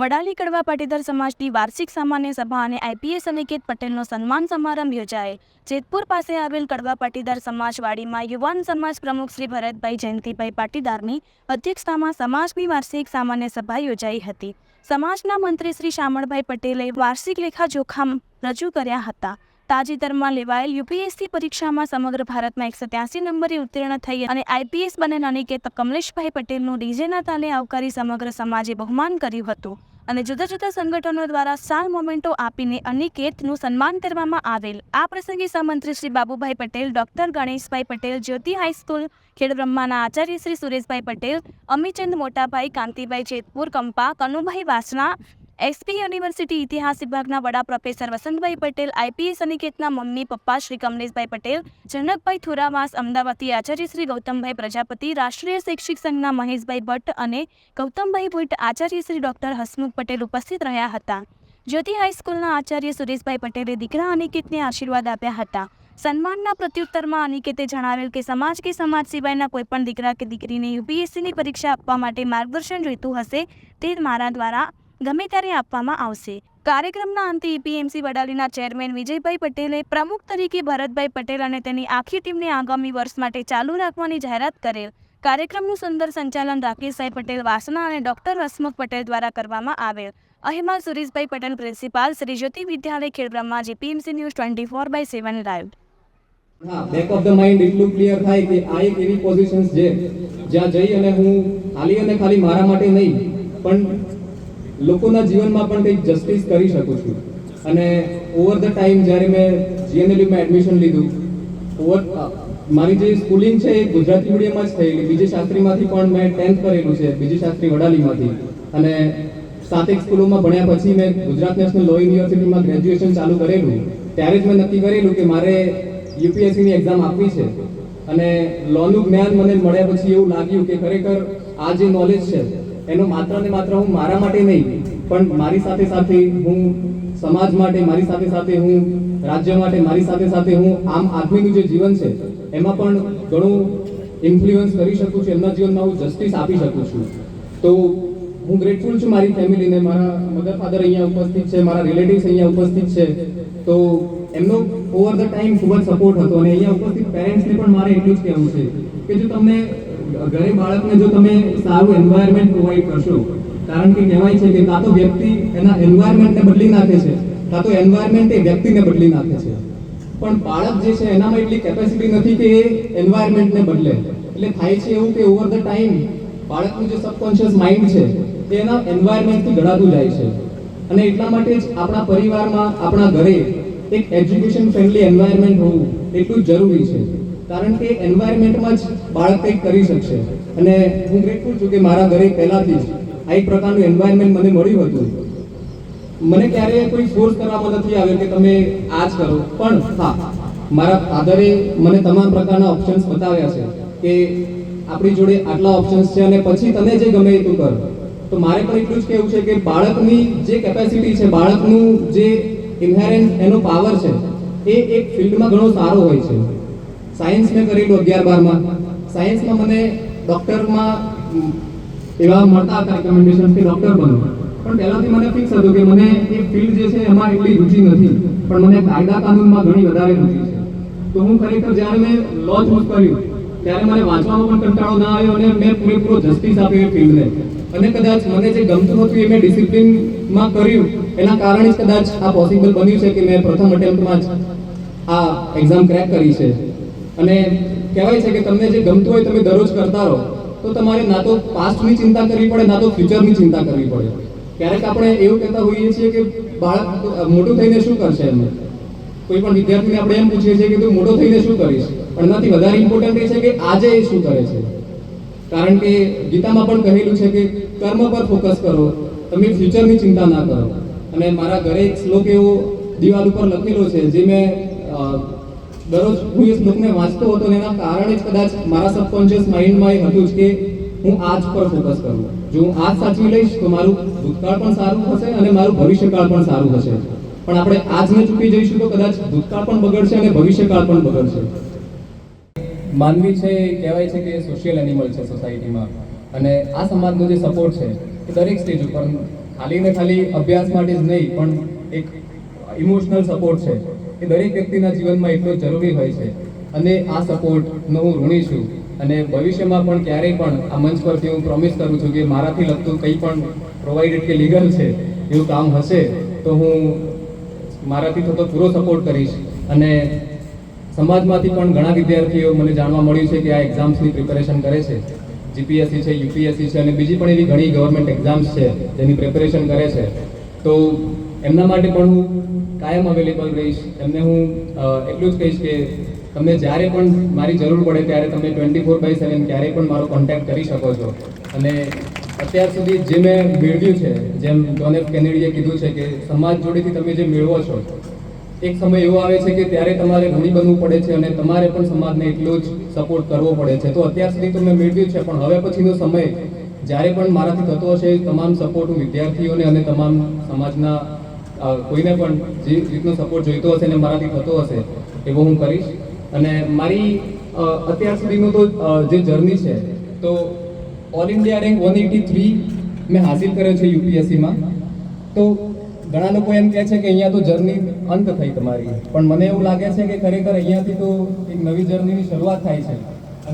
Vadali કડવા પાટીદાર સમાજની વાર્ષિક સામાન્ય સભા અને આઈપીએસ અનિકેત પટેલનો સન્માન સમારંભ યોજાય. જેતપુર પાસે આવેલ કડવા પાટીદાર સમાજવાડીમાં યુવાન સમાજ પ્રમુખ શ્રી ભરતભાઈ જયંતિભાઈ પાટીદારની અધ્યક્ષતામાં સમાજની વાર્ષિક સામાન્ય સભા યોજાઈ હતી. સમાજના મંત્રી શ્રી શામળભાઈ પટેલે વાર્ષિક લેખાજોખા રજૂ કર્યા હતા. તાજેતરમાં લેવાયેલ યુપીએસસી પરીક્ષામાં સમગ્ર ભારતમાં એકસો ત્યાસી નંબરે ઉત્તીર્ણ થઈ અને આઈપીએસ બનેલ અનિકેત કમલેશભાઈ પટેલનું ડીજેના તાલે આવકારી સમગ્ર સમાજે બહુમાન કર્યું હતું. અને જુદા જુદા સંગઠનો દ્વારા સાર મોમેન્ટો આપીને અનિકેતનું સન્માન કરવામાં આવેલ. આ પ્રસંગે સહમંત્રી Shri Babubhai Patel, doctor Ganeshbhai Patel, Jyoti high school ખેડબ્રહ્માના આચાર્ય શ્રી સુરેશભાઈ પટેલ, અમીચંદ મોટાભાઈ, કાંતિભાઈ જેતપુર કંપા, કનુભાઈ વાસણા એસપી યુનિવર્સિટી ઇતિહાસ વિભાગના વડા પ્રોફેસર વસંતભાઈ પટેલ આઈપીએસ અનિકેતના મમ્મી પપ્પા શ્રી કમલેશભાઈ પટેલ, જનકભાઈ થુરાવાસ, અમદાવાદથી આચાર્ય શ્રી ગૌતમભાઈ પ્રજાપતિ, રાષ્ટ્રીય શૈક્ષિક સંઘના મહેશભાઈ ભટ્ટ અને ગૌતમભાઈ ભટ્ટ, આચાર્ય શ્રી ડોક્ટર હસમુખ પટેલ ઉપસ્થિત રહ્યા હતા. જ્યોતિ હાઈસ્કૂલના આચાર્ય સુરેશભાઈ પટેલે દીકરા અનિકેતને આશીર્વાદ આપ્યા હતા. સન્માનના પ્રત્યુત્તરમાં અનિકેતે જણાવેલ કે સમાજ કે સમાજ સિવાયના કોઈપણ દીકરા કે દીકરીને યુપીએસસીની પરીક્ષા આપવા માટે માર્ગદર્શન જોઈતું હશે તે મારા દ્વારા ગમે ત્યારે આપવામાં આવશે. કાર્યક્રમના અંતે એપીએમસી વડાલીના ચેરમેન વિજયભાઈ પટેલે પ્રમુખ તરીકે ભરતભાઈ પટેલ અને તેની આખી ટીમને આગામી વર્ષ માટે ચાલુ રાખવાની જાહેરાત કરેલ. કાર્યક્રમનું સુંદર સંચાલન રાકેશભાઈ પટેલ વાસણા અને ડોક્ટર હસમુખ પટેલ દ્વારા કરવામાં આવેલ. અહેમાલ Sureshbhai Patel, principal Shri Jyoti Vidyalaya Khedbrahma JPMC news twenty four by seven live હા બેક ઓફ ધ માઇન્ડ એટલું ક્લિયર થાય કે આ એક એવી પોઝિશન્સ છે જ્યાં જઈ અને હું ખાલી અને ખાલી મારા માટે નહીં, પણ લોકોના જીવનમાં પણ કંઈક જસ્ટિસ કરી શકું છું. અને ઓવર ધ ટાઈમ જ્યારે મેં જીએનએલયુમાં એડમિશન લીધું ઓવર મારી જે સ્કૂલિંગ છે એ ગુજરાતી મીડિયમમાં જ થયેલી. બીજી શાસ્ત્રીમાંથી પણ મેં ટેન્થ કરેલું છે, બીજી શાસ્ત્રી વડાલીમાંથી. અને સાતેક સ્કૂલોમાં ભણ્યા પછી મેં ગુજરાત નેશનલ લો યુનિવર્સિટીમાં ગ્રેજ્યુએશન ચાલુ કરેલું. ત્યારે જ મેં નક્કી કરેલું કે મારે યુપીએસસીની એક્ઝામ આપવી છે. અને લોનું જ્ઞાન મને મળ્યા પછી એવું લાગ્યું કે ખરેખર આ જે નોલેજ છે એનો માત્ર ને માત્ર હું મારા માટે નહીં, પણ મારી સાથે સાથે હું સમાજ માટે, મારી સાથે સાથે હું, રાજ્ય માટે, મારી સાથે સાથે હું, આમ આદમીનું જે જીવન છે, એમાં પણ ઘણું ઇન્ફ્લુઅન્સ કરી શકું છું, એમના જીવનમાં હું જસ્ટિસ આપી શકું છું. તો હું ગ્રેટફુલ છું મારી ફેમિલીને મારા મધર ફાધર અહીંયા ઉપસ્થિત છે, મારા રિલેટિવ્સ અહીંયા ઉપસ્થિત છે. તો એમનો ઓવર ધ ટાઈમ ખૂબ જ સપોર્ટ હતો અને અહીંયા ઉપસ્થિત પેરેન્ટ્સને પણ મારે એટલું જ કહેવું છે કે જો તમને ઘરે બાળકને જો તમે સારું એન્વાયરમેન્ટ પ્રોવાઈડ કરશો, કારણ કે કહેવાય છે કે કાં તો વ્યક્તિ એના એન્વાયરમેન્ટને બદલી નાખે છે, કાં તો એન્વાયરમેન્ટ એ વ્યક્તિને બદલી નાખે છે. પણ બાળક જે છે એનામાં એટલી કેપેસિટી નથી કે એ એન્વાયરમેન્ટને બદલે. એટલે થાય છે એવું કે ઓવર ધ ટાઈમ બાળકનું જે સબકોન્શિયસ માઇન્ડ છે, એ એના એન્વાયરમેન્ટથી ઘડાતું જાય છે. અને એટલા માટે જ આપણા પરિવારમાં, આપણા ઘરે એક એજ્યુકેશન ફ્રેન્ડલી એન્વાયરમેન્ટ હોવું એટલું જરૂરી છે. કારણ કે એન્વાયરમેન્ટમાં જ બાળક કંઈક કરી શકશે. અને હું ગ્રેટફુલ છું કે મારા ઘરે પહેલાથી જ આ એક પ્રકારનું એન્વાયરમેન્ટ મને મળ્યું હતું. મને ક્યારેય કોઈ ફોર્સ કરવામાં નથી આવ્યો કે તમે આ જ કરો. પણ હા, મારા ફાધરે મને તમામ પ્રકારના ઓપ્શન્સ બતાવ્યા છે કે આપણી જોડે આટલા ઓપ્શન્સ છે અને પછી તને જે ગમે એ તું કર. તો મારે પણ એટલું જ કહેવું છે કે બાળકની જે કેપેસિટી છે, બાળકનું જે ઇન્હેરન્ટ એનો પાવર છે, એ એક ફિલ્ડમાં ઘણો સારો હોય છે. સાયન્સ મેં કરેલું અગિયાર બારમાં. સાયન્સમાં મને ડૉક્ટરમાં એવા મળતા હતા રેકમેન્ડેશન કે ડૉક્ટર બનો. પણ પહેલાથી મને ફિક્સ હતું કે મને એ ફિલ્ડ જે છે એમાં એટલી રુચિ નથી. પણ મને કાયદા કાનૂનમાં ઘણી વધારે રુચિ છે. તો હું ખરેખર જ્યારે મેં લો ચૂઝ કર્યું, ત્યારે મને વાંચવામાં પણ કંટાળો ના આવ્યો અને મેં પૂરેપૂરો જસ્ટિસ આપ્યો એ ફિલ્ડને અને કદાચ મને જે ગમતું હતું એ મેં ડિસિપ્લિનમાં કર્યું. એના કારણે જ કદાચ આ પોસિબલ બન્યું છે કે મેં પ્રથમ અટેમ્પ્ટમાં જ આ એક્ઝામ ક્રેક કરી છે. અને કહેવાય છે કે તમને જે ગમતું હોય તમે દરરોજ કરતા રહો, તો તમારે ના તો પાસ્ટની ચિંતા કરવી પડે, ના તો ફ્યુચરની ચિંતા કરવી પડે. ક્યારેક આપણે એવું કહેતા હોઈએ છીએ કે બાળક મોટું થઈને શું કરશે એમ? કોઈ પણ વિદ્યાર્થીને આપણે એમ પૂછીએ છીએ કે તું મોટો થઈને શું કરીશ? પણ એનાથી વધારે ઇમ્પોર્ટન્ટ એ છે કે આજે એ શું કરે છે. કારણ કે ગીતામાં પણ કહેલું છે કે કર્મ પર ફોકસ કરો, તમે ફ્યુચરની ચિંતા ના કરો. અને મારા ઘરે એક શ્લોક એવો દિવાલ ઉપર લખેલો છે, જે મેં દરરોજ હું એ શ્લોકને વાંચતો હતો એના કારણે જ કદાચ મારા સબકોન્શિયસ માઇન્ડમાં એ હતું જ કે હું આજ પર ફોકસ કરું. જો હું આજ સાચવી લઈશ તો મારું ભૂતકાળ પણ સારું થશે અને મારું ભવિષ્યકાળ પણ સારું થશે. પણ આપણે આજને ચૂકી જઈશું તો કદાચ ભૂતકાળ પણ બગડશે અને ભવિષ્યકાળ પણ બગડશે. માનવી છે એ કહેવાય છે કે સોશિયલ એનિમલ છે સોસાયટીમાં અને આ સમાજનો જે સપોર્ટ છે એ દરેક સ્ટેજ ઉપર ખાલી ને ખાલી અભ્યાસ માટે જ નહીં, પણ એક ઇમોશનલ સપોર્ટ છે. એ દરેક વ્યક્તિના જીવનમાં એટલો જરૂરી હોય છે. અને આ સપોર્ટનો હું ઋણી છું. અને ભવિષ્યમાં પણ ક્યારેય પણ આ મંચ પરથી હું પ્રોમિસ કરું છું કે મારાથી લગતું કંઈ પણ પ્રોવાઇડેડ કે લીગલ છે, એવું કામ હશે, તો હું મારાથી થતો પૂરો સપોર્ટ કરીશ. અને સમાજમાંથી પણ ઘણા વિદ્યાર્થીઓ મને જાણવા મળ્યું છે કે આ એક્ઝામ્સની પ્રિપેરેશન કરે છે. જીપીએસસી છે યુપીએસસી છે, અને બીજી પણ એવી ઘણી ગવર્મેન્ટ એક્ઝામ્સ છે જેની પ્રિપેરેશન કરે છે. તો એમના માટે પણ હું કાયમ અવેલેબલ રહીશ. એમને હું એટલું જ કહીશ કે તમને જ્યારે પણ મારી જરૂર પડે ત્યારે તમે ટ્વેન્ટી ફોર બાય સેવન ક્યારેય પણ મારો કોન્ટેક્ટ કરી શકો છો. અને અત્યાર સુધી જે મેં મેળવ્યું છે, જેમ જોન એફ કેનેડીએ કીધું છે કે સમાજ જોડેથી તમે જે મેળવો છો, એક સમય એવો આવે છે કે ત્યારે તમારે ઘણી બનવું પડે છે અને તમારે પણ સમાજને એટલો જ સપોર્ટ કરવો પડે છે. તો અત્યાર સુધી તો મેં મેળવ્યું છે, પણ હવે પછીનો સમય જ્યારે પણ મારાથી થતો હશે, તમામ સપોર્ટ હું વિદ્યાર્થીઓને અને તમામ સમાજના કોઈને પણ જે રીતનો સપોર્ટ જોઈતો હશે ને મારાથી થતો હશે, એવો હું કરીશ. અને મારી અત્યાર સુધીનું તો જે જર્ની છે, તો all India rank one eighty three મેં હાસિલ કર્યો છે યુપીએસસીમાં. તો ઘણા લોકો એમ કહે છે કે અહીંયા તો જર્ની અંત થઈ તમારી. પણ મને એવું લાગે છે કે ખરેખર અહીંયાથી તો એક નવી જર્નીની શરૂઆત થાય છે.